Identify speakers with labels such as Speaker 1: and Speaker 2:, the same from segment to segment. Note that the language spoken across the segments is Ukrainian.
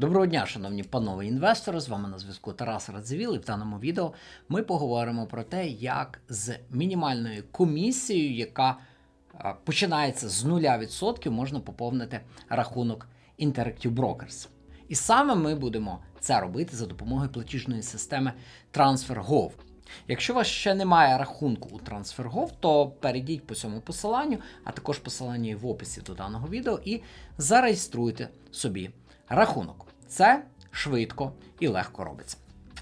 Speaker 1: Доброго дня, шановні панове інвестори. З вами на зв'язку Тарас Радзивіл. І в даному відео ми поговоримо про те, як з мінімальною комісією, яка починається з 0%, можна поповнити рахунок Interactive Brokers. І саме ми будемо це робити за допомогою платіжної системи TransferGo. Якщо у вас ще немає рахунку у TransferGo, то перейдіть по цьому посиланню, а також посилання в описі до даного відео, і зареєструйте собі рахунок. Це швидко і легко робиться.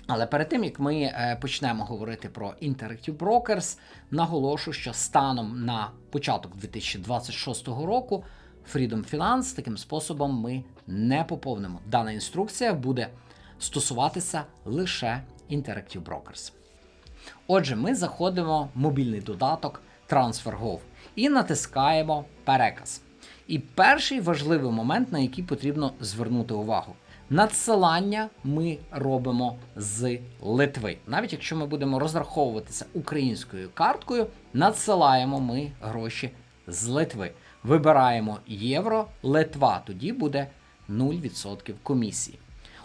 Speaker 1: Але перед тим як ми е, почнемо говорити про Interactive Brokers, наголошу, що станом на початок 2026 року Freedom Finance таким способом ми не поповнимо. Дана інструкція буде стосуватися лише Interactive Brokers. Отже, ми заходимо в мобільний додаток TransferGo і натискаємо переказ. І перший важливий момент, на який потрібно звернути увагу. Надсилання ми робимо з Литви. Навіть якщо ми будемо розраховуватися українською карткою, надсилаємо ми гроші з Литви. Вибираємо євро, Литва, тоді буде 0% комісії.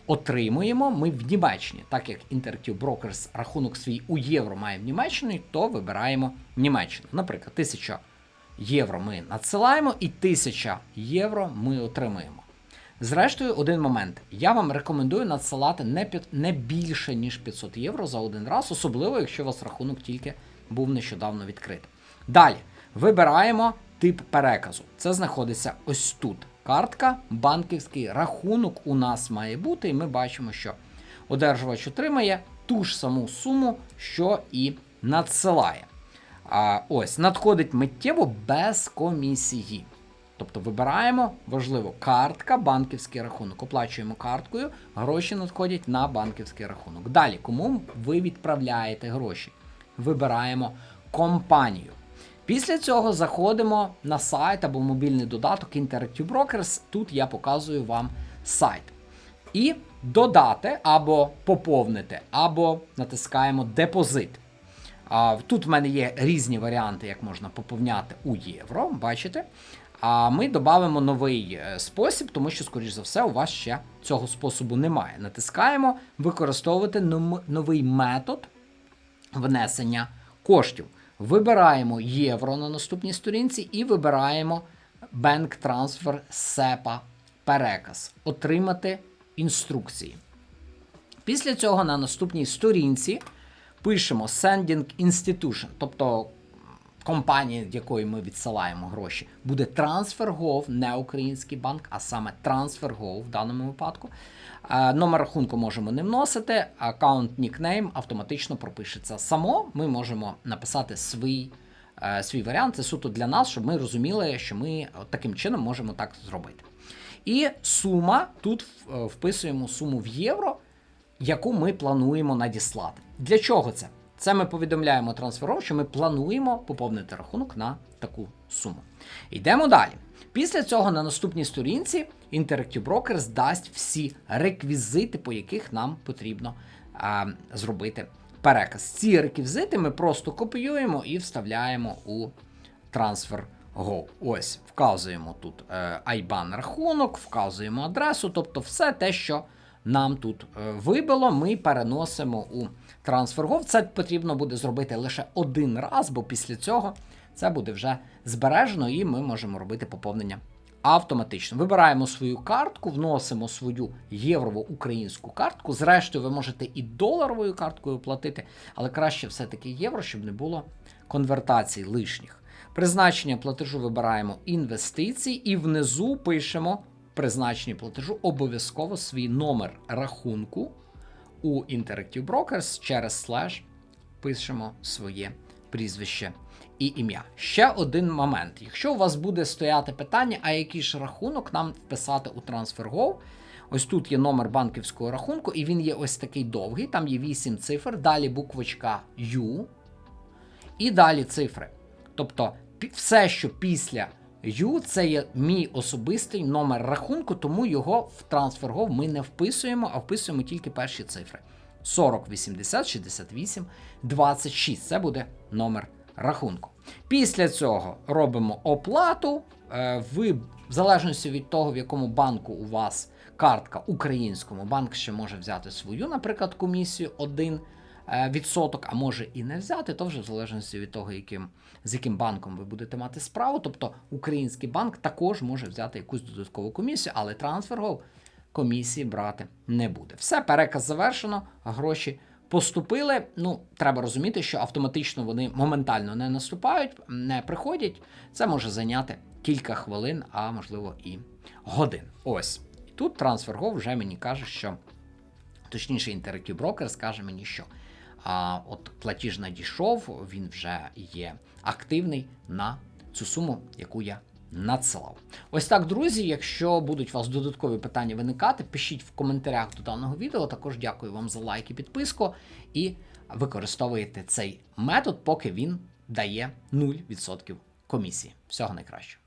Speaker 1: Отримуємо ми в Німеччині. Так як Interactive Brokers рахунок свій у євро має в Німеччині, то вибираємо Німеччину. Наприклад, 1000 євро ми надсилаємо і 1000 євро ми отримуємо. Зрештою, один момент. Я вам рекомендую надсилати не, під, не більше, ніж 500 євро за один раз, особливо, якщо у вас рахунок тільки був нещодавно відкритий. Далі вибираємо тип переказу. Це знаходиться ось тут. Картка, банківський рахунок у нас має бути, і ми бачимо, що одержувач отримає ту ж саму суму, що і надсилає. А, Ось, надходить миттєво без комісії. Тобто вибираємо, важливо, картка, банківський рахунок. Оплачуємо карткою, гроші надходять на банківський рахунок. Далі, кому ви відправляєте гроші? Вибираємо компанію. Після цього заходимо на сайт або мобільний додаток Interactive Brokers. Тут я показую вам сайт. І додати або поповнити, або натискаємо депозит. Тут в мене є різні варіанти, як можна поповняти у євро. Бачите? А ми додамо новий е, спосіб, тому що, скоріш за все, у вас ще цього способу немає. Натискаємо використовувати новий метод внесення коштів. Вибираємо євро на наступній сторінці і вибираємо Bank Transfer SEPA переказ. Отримати інструкції. Після цього на наступній сторінці пишемо Sending Institution, тобто компанія, з якої ми відсилаємо гроші, буде TransferGo, не український банк, а саме TransferGo в даному випадку. Номер рахунку можемо не вносити, аккаунт нікнейм автоматично пропишеться само. Ми можемо написати свій е, свій варіант. Це суто для нас, щоб ми розуміли, що ми таким чином можемо так зробити. І сума тут е, вписуємо суму в євро, яку ми плануємо надіслати. Для чого це? Це ми повідомляємо трансфером, що ми плануємо поповнити рахунок на таку суму. Йдемо далі. Після цього на наступній сторінці Interactive Brokers дасть всі реквізити, по яких нам потрібно а, зробити переказ. Ці реквізити ми просто копіюємо і вставляємо у трансфер. Go. Ось, вказуємо тут е, IBAN рахунок, вказуємо адресу, тобто все те, що нам тут е, вибило, ми переносимо у TransferGo. Це потрібно буде зробити лише один раз, бо після цього це буде вже збережено, і ми можемо робити поповнення автоматично. Вибираємо свою картку, вносимо свою єврову українську картку. Зрештою, ви можете і доларовою карткою платити, але краще все-таки євро, щоб не було конвертацій лишніх. Призначення платежу вибираємо інвестиції і внизу пишемо призначенні платежу обов'язково свій номер рахунку у Interactive Brokers через слеш пишемо своє прізвище і ім'я. Ще один момент. Якщо у вас буде стояти питання, а який ж рахунок нам вписати у TransferGo, Ось тут є номер банківського рахунку, і він є ось такий довгий, там є 8 цифр, далі буквочка U, і далі цифри. Тобто, все, що після U, це є мій особистий номер рахунку, тому його в TransferGo ми не вписуємо, а вписуємо тільки перші цифри. 40, 80, 68, 26. Це буде номер рахунку. Після цього робимо оплату. Е, ви, в залежності від того, в якому банку у вас картка українському, банк ще може взяти свою, наприклад, комісію 1 е, відсоток, а може і не взяти, то вже в залежності від того, яким, з яким банком ви будете мати справу. Тобто український банк також може взяти якусь додаткову комісію, але TransferGo комісії брати не буде. Все, переказ завершено, гроші поступили. Ну, треба розуміти, що автоматично вони моментально не наступають, не приходять. Це може зайняти кілька хвилин, а можливо і годин. Ось. І тут TransferGo вже мені каже, що точніше, Interactive Broker скаже мені, що а, от платіж надійшов, він вже є активний на цю суму, яку я надсилав. Ось так, друзі. Якщо будуть у вас додаткові питання виникати, пишіть в коментарях до даного відео. Також дякую вам за лайк і підписку. І використовуєте цей метод, поки він дає 0% комісії. Всього найкращого.